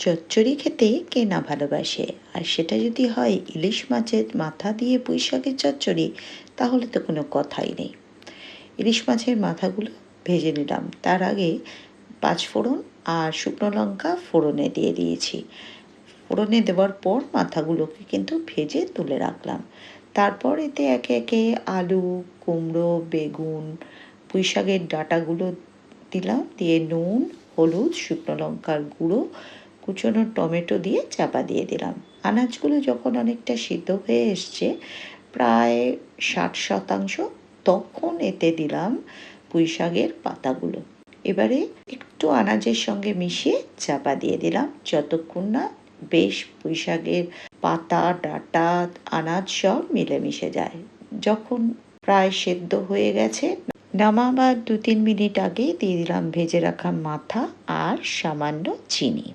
চচ্চড়ি খেতে কে না ভালোবাসে? আর সেটা যদি হয় ইলিশ মাছের মাথা দিয়ে পুঁই শাকের চচ্চড়ি, তাহলে তো কোনো কথাই নেই। ইলিশ মাছের মাথাগুলো ভেজে নিলাম। তার আগে পাঁচ ফোড়ন আর শুকনো লঙ্কা ফোড়নে দিয়ে দিয়েছি। ফোড়নে দেওয়ার পর মাথাগুলোকে কিন্তু ভেজে তুলে রাখলাম। তারপর এতে একে একে আলু, কুমড়ো, বেগুন পুঁই ডাঁটাগুলো দিলাম। দিয়ে নুন, হলুদ, শুকনো লঙ্কার গুঁড়ো কুচনো টমেটো দিয়ে চাপা দিয়ে দিলাম। আনাজগুলো যখন অনেকটা সিদ্ধ হয়ে এসছে, প্রায় ষাট শতাংশ তখন এতে দিলাম পুঁই শাকের পাতাগুলো। এবারে একটু আনাজের সঙ্গে মিশিয়ে চাপা দিয়ে দিলাম। যতক্ষণ না বেশ পুঁই শাকের পাতা, ডাটা, আনাজ সব মিলেমিশে যায়। যখন প্রায় সেদ্ধ হয়ে গেছে, নামাবার দু তিন মিনিট আগে দিয়ে দিলাম ভেজে রাখা মাথা আর সামান্য চিনি।